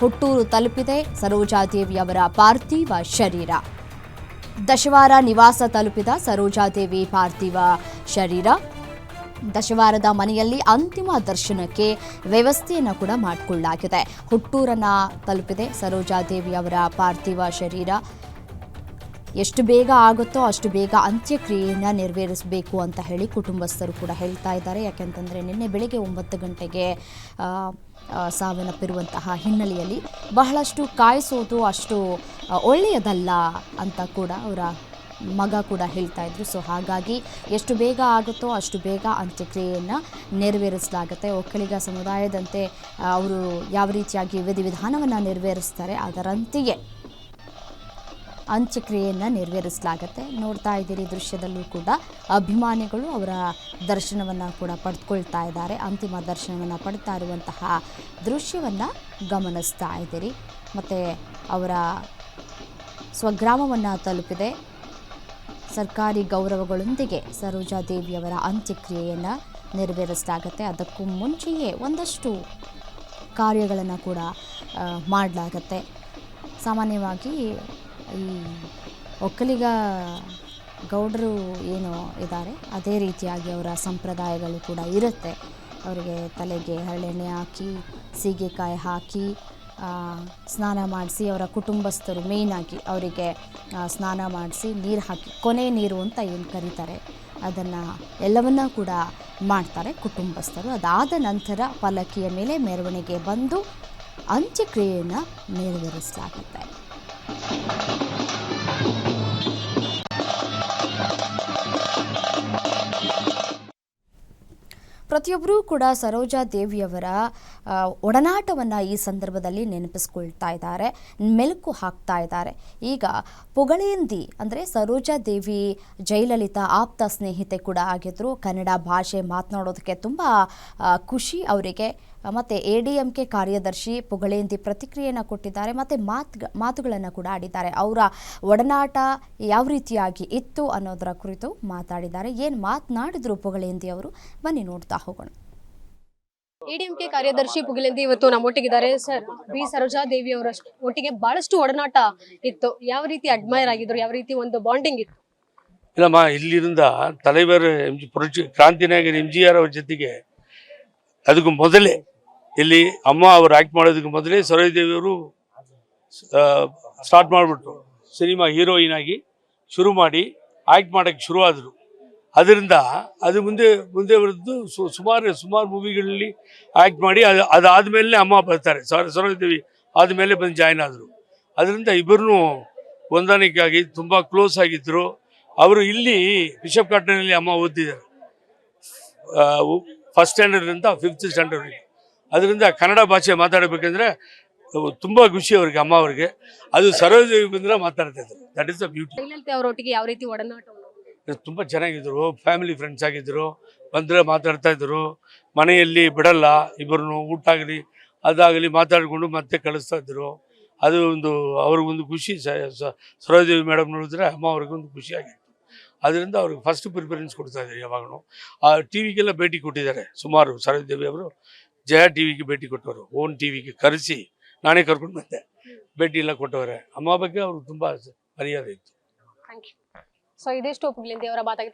ಹುಟ್ಟೂರು ತಲುಪಿದೆ. ಸರೋಜಾದೇವಿಯವರ ಪಾರ್ಥಿವ ಶರೀರ. ದಶವಾರ ನಿವಾಸ ತಲುಪಿದ ಸರೋಜಾದೇವಿ ಪಾರ್ಥಿವ ಶರೀರ. ದಶವಾರದ ಮನೆಯಲ್ಲಿ ಅಂತಿಮ ದರ್ಶನಕ್ಕೆ ವ್ಯವಸ್ಥೆಯನ್ನು ಕೂಡ ಮಾಡಿಕೊಳ್ಳಲಾಗಿದೆ. ಹುಟ್ಟೂರನ್ನ ತಲುಪಿದೆ ಸರೋಜಾದೇವಿಯವರ ಪಾರ್ಥಿವ ಶರೀರ. ಎಷ್ಟು ಬೇಗ ಆಗುತ್ತೋ ಅಷ್ಟು ಬೇಗ ಅಂತ್ಯಕ್ರಿಯೆಯನ್ನು ನೆರವೇರಿಸಬೇಕು ಅಂತ ಹೇಳಿ ಕುಟುಂಬಸ್ಥರು ಕೂಡ ಹೇಳ್ತಾ ಇದ್ದಾರೆ. ಯಾಕೆಂತಂದರೆ ನಿನ್ನೆ ಬೆಳಗ್ಗೆ ಒಂಬತ್ತು ಗಂಟೆಗೆ ಸಾವನ್ನಪ್ಪಿರುವಂತಹ ಹಿನ್ನೆಲೆಯಲ್ಲಿ ಬಹಳಷ್ಟು ಕಾಯಿಸೋದು ಅಷ್ಟು ಒಳ್ಳೆಯದಲ್ಲ ಅಂತ ಕೂಡ ಅವರ ಮಗ ಕೂಡ ಹೇಳ್ತಾ ಇದ್ರು. ಸೊ ಹಾಗಾಗಿ ಎಷ್ಟು ಬೇಗ ಆಗುತ್ತೋ ಅಷ್ಟು ಬೇಗ ಅಂತ್ಯಕ್ರಿಯೆಯನ್ನು ನೆರವೇರಿಸಲಾಗುತ್ತೆ. ಒಕ್ಕಲಿಗ ಸಮುದಾಯದಂತೆ ಅವರು ಯಾವ ರೀತಿಯಾಗಿ ವಿಧಿವಿಧಾನವನ್ನು ನೆರವೇರಿಸ್ತಾರೆ ಅದರಂತೆಯೇ ಅಂತ್ಯಕ್ರಿಯೆಯನ್ನು ನೆರವೇರಿಸಲಾಗತ್ತೆ. ನೋಡ್ತಾ ಇದ್ದೀರಿ ದೃಶ್ಯದಲ್ಲೂ ಕೂಡ ಅಭಿಮಾನಿಗಳು ಅವರ ದರ್ಶನವನ್ನು ಕೂಡ ಪಡೆದುಕೊಳ್ತಾ ಇದ್ದಾರೆ. ಅಂತಿಮ ದರ್ಶನವನ್ನು ಪಡ್ತಾ ಇರುವಂತಹ ದೃಶ್ಯವನ್ನು ಗಮನಿಸ್ತಾ ಇದ್ದೀರಿ. ಮತ್ತು ಅವರ ಸ್ವಗ್ರಾಮವನ್ನು ತಲುಪಿದೆ. ಸರ್ಕಾರಿ ಗೌರವಗಳೊಂದಿಗೆ ಸರೋಜಾ ದೇವಿಯವರ ಅಂತ್ಯಕ್ರಿಯೆಯನ್ನು ನೆರವೇರಿಸಲಾಗತ್ತೆ. ಅದಕ್ಕೂ ಮುಂಚೆಯೇ ಒಂದಷ್ಟು ಕಾರ್ಯಗಳನ್ನು ಕೂಡ ಮಾಡಲಾಗತ್ತೆ. ಸಾಮಾನ್ಯವಾಗಿ ಈ ಒಕ್ಕಲಿಗ ಗೌಡರು ಏನು ಇದ್ದಾರೆ ಅದೇ ರೀತಿಯಾಗಿ ಅವರ ಸಂಪ್ರದಾಯಗಳು ಕೂಡ ಇರುತ್ತೆ. ಅವರಿಗೆ ತಲೆಗೆ ಹರಳೆಣ್ಣೆ ಹಾಕಿ, ಸೀಗೆಕಾಯಿ ಹಾಕಿ ಸ್ನಾನ ಮಾಡಿಸಿ ಅವರ ಕುಟುಂಬಸ್ಥರು ಮೇಯ್ನಾಗಿ ಅವರಿಗೆ ಸ್ನಾನ ಮಾಡಿಸಿ ನೀರು ಹಾಕಿ, ಕೊನೆ ನೀರು ಅಂತ ಏನು ಕರೀತಾರೆ, ಅದನ್ನು ಎಲ್ಲವನ್ನ ಕೂಡ ಮಾಡ್ತಾರೆ ಕುಟುಂಬಸ್ಥರು. ಅದಾದ ನಂತರ ಪಲಕಿಯ ಮೇಲೆ ಮೆರವಣಿಗೆ ಬಂದು ಅಂತ್ಯಕ್ರಿಯೆಯನ್ನು ನೆರವೇರಿಸಲಾಗುತ್ತೆ. ಪ್ರತಿಯೊಬ್ಬರೂ ಕೂಡ ಸರೋಜಾ ದೇವಿಯವರ ಒಡನಾಟವನ್ನು ಈ ಸಂದರ್ಭದಲ್ಲಿ ನೆನಪಿಸ್ಕೊಳ್ತಾ ಇದ್ದಾರೆ, ಮೆಲುಕು ಹಾಕ್ತಾ ಇದ್ದಾರೆ. ಈಗ ಪುಗಳೇಂದಿ ಅಂದರೆ ಸರೋಜಾ ದೇವಿ ಜಯಲಲಿತಾ ಆಪ್ತ ಸ್ನೇಹಿತೆ ಕೂಡ ಆಗಿದ್ದರು ಕನ್ನಡ ಭಾಷೆ ಮಾತನಾಡೋದಕ್ಕೆ ತುಂಬ ಖುಷಿ ಅವರಿಗೆ. ಮತ್ತು ಎ ಡಿ ಎಂ ಕೆ ಕಾರ್ಯದರ್ಶಿ ಪುಗಳೇಂದಿ ಪ್ರತಿಕ್ರಿಯೆಯನ್ನು ಕೊಟ್ಟಿದ್ದಾರೆ ಮತ್ತು ಮಾತು ಮಾತುಗಳನ್ನು ಕೂಡ ಆಡಿದ್ದಾರೆ ಅವರ ಒಡನಾಟ ಯಾವ ರೀತಿಯಾಗಿ ಇತ್ತು ಅನ್ನೋದರ ಕುರಿತು ಮಾತಾಡಿದ್ದಾರೆ ಏನು ಮಾತನಾಡಿದ್ರು ಪುಗಳೇಂದಿ ಅವರು ಬನ್ನಿ ನೋಡ್ತಾ ಹೋಗೋಣ ಎಡಿಎಂಕೆ ಕಾರ್ಯದರ್ಶಿ ಪುಗಿಲೆಂದಿ ಇವತ್ತು ನಮ್ಮೊಟ್ಟಿಗಿದ್ದಾರೆ ಸರ್ ಬಿ ಸರೋಜಾ ದೇವಿ ಅವರ ಒಟ್ಟಿಗೆ ಬಹಳಷ್ಟು ಒಡನಾಟ ಇತ್ತು ಯಾವ ರೀತಿ ಅಡ್ಮೈರ್ ಆಗಿದ್ರು ಯಾವ ರೀತಿ ಒಂದು ಬಾಂಡಿಂಗ್ ಇತ್ತು ಇಲ್ಲಮ್ಮ ಇಲ್ಲಿರಿಂದ தலைவர் M G ಪುರಚಿ ಕ್ರಾಂತಿನಾಯಕರು M G R ಅವ್ರ ಜೊತೆಗೆ ಅದಕ್ಕೂ ಮೊದಲೇ ಇಲ್ಲಿ ಅಮ್ಮ ಅವ್ರು ಆ್ಯಕ್ಟ್ ಮಾಡೋದಕ್ಕೆ ಮೊದಲೇ ಸರೋಜದೇವಿಯವರು ಸ್ಟಾರ್ಟ್ ಮಾಡಿಬಿಟ್ರು. ಸಿನಿಮಾ ಹೀರೋಯಿನ್ ಆಗಿ ಶುರು ಮಾಡಿ ಆ್ಯಕ್ಟ್ ಮಾಡೋಕ್ಕೆ ಶುರು ಆದರು ಅದರಿಂದ ಅದು ಮುಂದೆ ಮುಂದೆ ಬರೆದು ಸುಮಾರು ಸುಮಾರು ಮೂವಿಗಳಲ್ಲಿ ಆ್ಯಕ್ಟ್ ಮಾಡಿ ಅದು, ಅದಾದಮೇಲೆ ಅಮ್ಮ ಬರ್ತಾರೆ. ಸರ ಸರೋಜದೇವಿ ಆದಮೇಲೆ ಬಂದು ಜಾಯ್ನ್ ಆದರು. ಅದರಿಂದ ಇಬ್ಬರೂ ಹೊಂದಾಣಿಕೆಯಾಗಿ ತುಂಬ ಕ್ಲೋಸ್ ಆಗಿದ್ದರು ಅವರು ಇಲ್ಲಿ ಬಿಷಪ್ ಕಾಟ್ನಲ್ಲಿ ಅಮ್ಮ ಓದ್ತಿದ್ದಾರೆ. ಫಸ್ಟ್ ಸ್ಟ್ಯಾಂಡರ್ಡ್ನಿಂದ ಫಿಫ್ತ್ ಸ್ಟ್ಯಾಂಡರ್ಡ್ಗೆ ಅದರಿಂದ ಕನ್ನಡ ಭಾಷೆ ಮಾತಾಡಬೇಕಂದ್ರೆ ತುಂಬ ಖುಷಿ ಅವ್ರಿಗೆ ಅಮ್ಮ ಅವ್ರಿಗೆ. ಅದು ಸರೋಜಿ ಬಂದ್ರೆ ಮಾತಾಡ್ತಾ ಇದ್ದಾರೆ ದಟ್ ಇಸ್ ದ ಬ್ಯೂಟಿ ಅವರೊಟ್ಟಿಗೆ ಯಾವ ರೀತಿ ಒಡನಾಟ ತುಂಬ ಚೆನ್ನಾಗಿದ್ರು. ಫ್ಯಾಮಿಲಿ ಫ್ರೆಂಡ್ಸ್ ಆಗಿದ್ರು. ಬಂದರೆ ಮಾತಾಡ್ತಾ ಇದ್ರು. ಮನೆಯಲ್ಲಿ ಬಿಡಲ್ಲ. ಇಬ್ಬರನ್ನು ಊಟ ಆಗಲಿ ಅದಾಗಲಿ ಮಾತಾಡಿಕೊಂಡು ಮತ್ತೆ ಕಳಿಸ್ತಾ ಇದ್ರು. ಅದು ಒಂದು ಅವ್ರಿಗೊಂದು ಖುಷಿ. ಸ- ಸ- ಮೇಡಮ್ ನೋಡಿದ್ರೆ ಅಮ್ಮ ಅವ್ರಿಗೊಂದು ಖುಷಿ ಆಗಿತ್ತು. ಅದರಿಂದ ಅವ್ರಿಗೆ ಫಸ್ಟ್ ಪ್ರಿಫರೆನ್ಸ್ ಕೊಡ್ತಾ ಇದ್ದಾರೆ ಯಾವಾಗಲೂ. ಆ ಟಿ ವಿಗೆಲ್ಲ ಭೇಟಿ ಕೊಟ್ಟಿದ್ದಾರೆ. ಸುಮಾರು ಸರೋಜದೇವಿ ಅವರು. ಜಯ ಟಿವಿಗೆ ಭೇಟಿ ಕೊಟ್ಟವರು. ಓನ್ ಟಿವಿಗೆ ಕರೆಸಿ ನಾನೇ ಕರ್ಕೊಂಡು ಬಂದೆ. ಭೇಟಿ ಎಲ್ಲ ಕೊಟ್ಟವ್ರೆ. ಅಮ್ಮ ಬಗ್ಗೆ ಅವ್ರಿಗೆ ತುಂಬಾ ಮರ್ಯಾದೆ ಇತ್ತು. ಸೊ ಇದಿಷ್ಟು ಪುಗಿಲೆಂದಿ ಅವರ ಮಾತಾಗಿತ್ತು